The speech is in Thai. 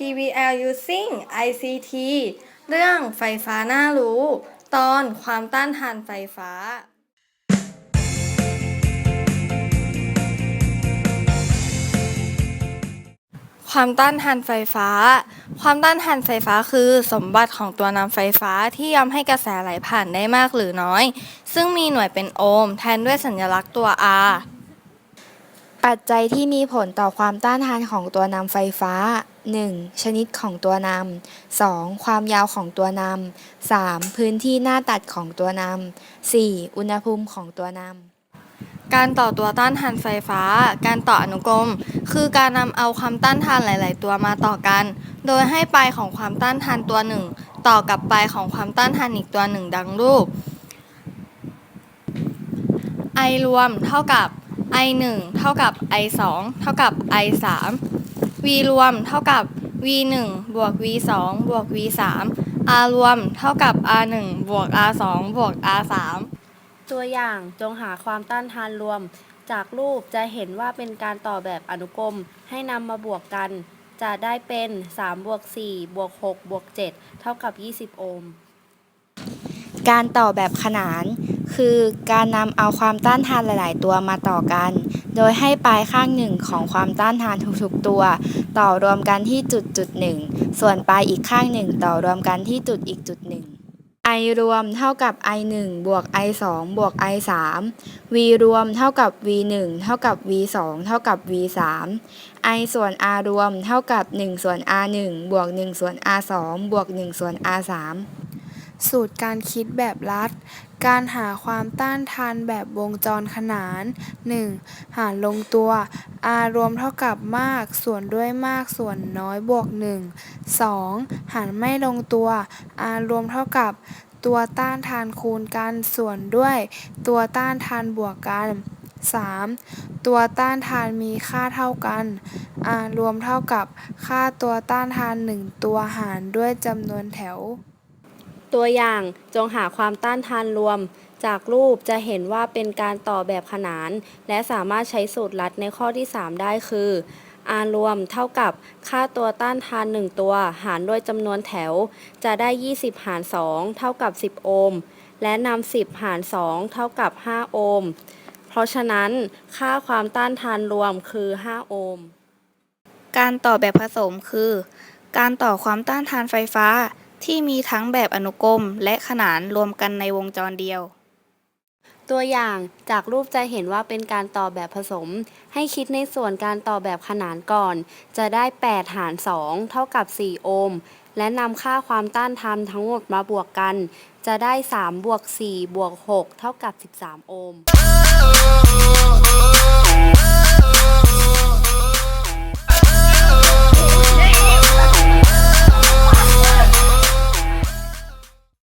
PBL using ICT เรื่องไฟฟ้าน่ารู้ ตอนความต้านทานไฟฟ้า ความต้านทานไฟฟ้า ความต้านทานไฟฟ้าคือสมบัติของตัวนำไฟฟ้าที่ยอมให้กระแสไหลผ่านได้มากหรือน้อย ซึ่งมีหน่วยเป็นโอห์มแทนด้วยสัญลักษณ์ตัว R ปัจจัยที่มีผลต่อความต้านทานของตัวนำไฟฟ้า 1. ชนิดของตัวนำ 2. ความยาวของตัวนำ 3. พื้นที่หน้าตัดของตัวนำ 4. อุณหภูมิของตัวนำการต่อตัวต้านทานไฟฟ้า การต่ออนุกรม คือการนำเอาความต้านทานหลาย ๆ ตัวมาต่อกัน โดยให้ปลายของความต้านทานตัวหนึ่ง ต่อกับปลายของความต้านทานอีกตัวหนึ่งดังรูป I รวมเท่ากับ I 1เท่ากับ I 2เท่ากับ I 3 V รวมเท่ากับ V 1บวก V 2บวก V 3 R รวมเท่ากับ R 1บวก R 2บวก R 3ตัวอย่างจงหาความต้านทานรวม จากรูปจะเห็นว่าเป็นการต่อแบบอนุกรมให้นำมาบวกกัน จะได้เป็น 3 บวก 4 บวก 6 บวก 7 เท่ากับ 20 โอห์มการต่อแบบขนาน คือการนำเอาความต้านทานหลาย ๆ ตัวมาต่อกัน โดยให้ปลายข้างหนึ่งของความต้านทานทุก ๆ ตัว ต่อรวมกันที่จุดจุดหนึ่งส่วนปลายอีกข้างหนึ่งต่อรวมกันที่จุดอีกจุดหนึ่ง i รวมเท่ากับ i 1บวก i 2บวก i 3 v รวมเท่ากับ v 1เท่ากับ v 2เท่ากับ v 3 i ส่วน r รวมเท่ากับ 1 ส่วน r 1บวก 1 ส่วน r 2บวก 1 ส่วน r 3สูตรการคิดแบบลัด การหาความต้านทานแบบวงจรขนาน 1. หารลงตัว r รวมเท่ากับมาก ส่วนด้วยมากส่วนน้อยบวก 1 2. หารไม่ลงตัว r รวมเท่ากับ ตัวต้านทานคูณกันส่วนด้วย ตัวต้านทานบวกกัน 3. ตัวต้านทานมีค่าเท่ากัน r รวมเท่ากับค่าตัวต้านทาน 1 ตัวหารด้วยจำนวนแถว ตัวอย่างจงหาความต้านทานรวม จากรูปจะเห็นว่าเป็นการต่อแบบขนาน และสามารถใช้สูตรลัดในข้อที่ 3 ได้คือ r รวมเท่ากับค่าตัวต้านทาน 1 ตัว หารด้วยจำนวนแถว จะได้ 20 หาร 2 เท่ากับ 10 โอห์มและนำ10 หาร 2 เท่ากับ 5 โอห์มเพราะฉะนั้นค่าความต้านทานรวมคือ 5 โอห์มการต่อแบบผสมคือ การต่อความต้านทานไฟฟ้า ที่มีทั้งแบบอนุกรมและขนานรวมกันในวงจรเดียว ตัวอย่างจากรูปจะเห็นว่าเป็นการต่อแบบผสม ให้คิดในส่วนการต่อแบบขนานก่อน จะได้ 8 หาร 2 เท่ากับ 4 โอห์มและนำค่าความต้านทานทั้งหมดมาบวกกัน จะได้ 3 บวก 4 บวก 6 เท่ากับ 13 โอห์ม